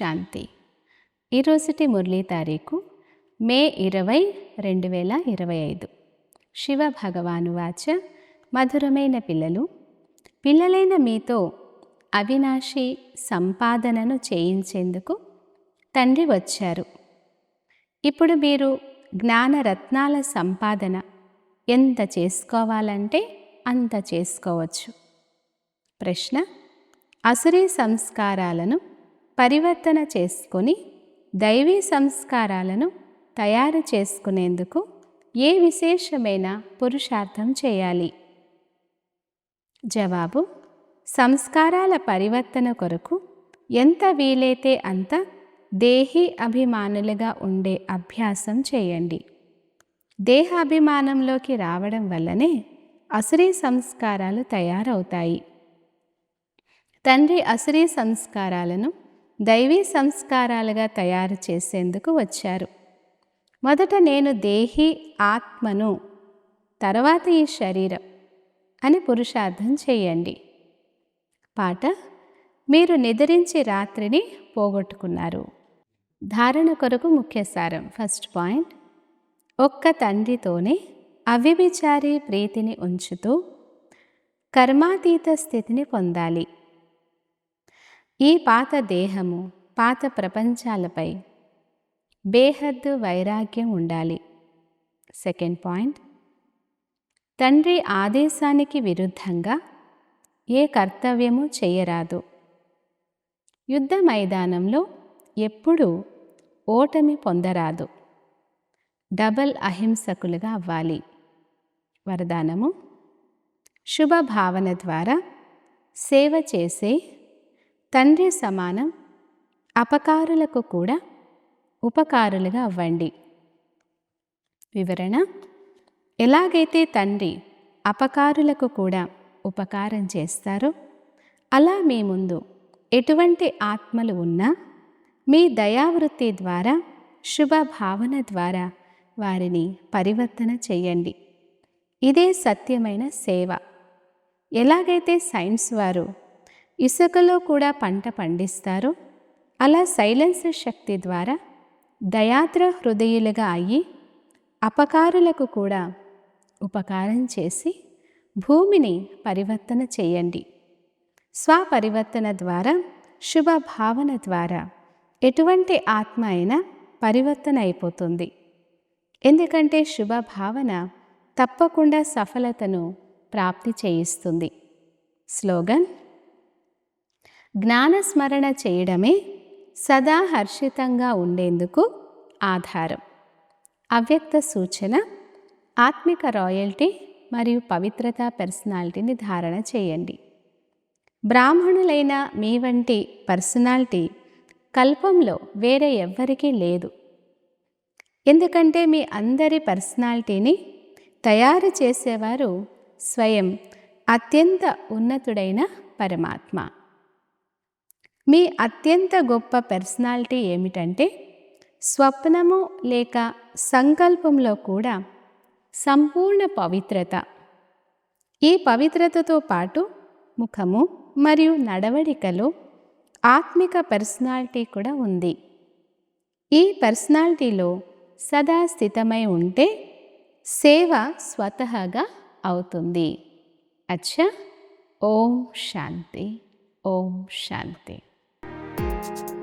శాంతి. ఈరోజుటి మురళీ తారీఖు మే ఇరవై రెండు వేల ఇరవై ఐదు. శివ భగవాను వాచ మధురమైన పిల్లలు. పిల్లలైన మీతో అవినాశి సంపాదనను చేయించేందుకు తండ్రి వచ్చారు. ఇప్పుడు మీరు జ్ఞానరత్నాల సంపాదన ఎంత చేసుకోవాలంటే అంత చేసుకోవచ్చు. ప్రశ్న అసురీ సంస్కారాలను పరివర్తన చేసుకొని దైవీ సంస్కారాలను తయారు చేసుకునేందుకు ఏ విశేషమైన పురుషార్థం చేయాలి? జవాబు సంస్కారాల పరివర్తన కొరకు ఎంత వీలైతే అంత దేహి అభిమానులుగా ఉండే అభ్యాసం చేయండి. దేహాభిమానంలోకి రావడం వల్లనే అసురీ సంస్కారాలు తయారవుతాయి. తండ్రి అసురీ సంస్కారాలను దైవీ సంస్కారాలుగా తయారు చేసేందుకు వచ్చారు. మొదట నేను దేహి ఆత్మను తర్వాత ఈ శరీరం అని పురుషార్థం చేయండి. పాట మీరు నిద్రించి రాత్రిని పోగొట్టుకున్నారు. ధారణ కొరకు ముఖ్య సారం. ఫస్ట్ పాయింట్ ఒక్క తండ్రితోనే అవ్యభిచారి ప్రీతిని ఉంచుతూ కర్మాతీత స్థితిని పొందాలి. ఈ పాత దేహము పాత ప్రపంచాలపై బేహద్దు వైరాగ్యం ఉండాలి. Second point. తండ్రి ఆదేశానికి విరుద్ధంగా ఏ కర్తవ్యము చేయరాదు. యుద్ధ మైదానంలో ఎప్పుడూ ఓటమి పొందరాదు. డబల్ అహింసకులుగా అవ్వాలి. వరదానము. శుభ భావన ద్వారా సేవ చేసే తండ్రి సమానం అపకారులకు కూడా ఉపకారులుగా అవ్వండి. వివరణ ఎలాగైతే తండ్రి అపకారులకు కూడా ఉపకారం చేస్తారో అలా మీ ముందు ఎటువంటి ఆత్మలు ఉన్నా మీ దయావృత్తి ద్వారా శుభ భావన ద్వారా వారిని పరివర్తన చేయండి. ఇదే సత్యమైన సేవ. ఎలాగైతే సైన్స్ వారు ఇసుకలో కూడా పంట పండిస్తారు. అలా సైలెన్స్ శక్తి ద్వారా దయాద్ర హృదయులుగా అయ్యి అపకారులకు కూడా ఉపకారం చేసి భూమిని పరివర్తన చేయండి. స్వపరివర్తన ద్వారా శుభ భావన ద్వారా ఎటువంటి ఆత్మ అయినా పరివర్తన అయిపోతుంది. ఎందుకంటే శుభ భావన తప్పకుండా సఫలతను ప్రాప్తి చేయిస్తుంది. స్లోగన్ జ్ఞానస్మరణ చేయడమే సదా హర్షితంగా ఉండేందుకు ఆధారం. అవ్యక్త సూచన ఆత్మిక రాయల్టీ మరియు పవిత్రత పర్సనాలిటీని ధారణ చేయండి. బ్రాహ్మణులైన మీ వంటి పర్సనాలిటీ కల్పంలో వేరే ఎవ్వరికీ లేదు. ఎందుకంటే మీ అందరి పర్సనాలిటీని తయారు చేసేవారు స్వయం అత్యంత ఉన్నతుడైన పరమాత్మ. మీ అత్యంత గొప్ప పర్సనాలిటీ ఏమిటంటే స్వప్నము లేక సంకల్పంలో కూడా సంపూర్ణ పవిత్రత. ఈ పవిత్రతతో పాటు ముఖము మరియు నడవడికలో ఆత్మిక పర్సనాలిటీ కూడా ఉంది. ఈ పర్సనాలిటీలో సదా స్థితమై ఉంటే సేవ స్వతహాగా అవుతుంది. అచ్చా. ఓం శాంతి. ఓం శాంతి. you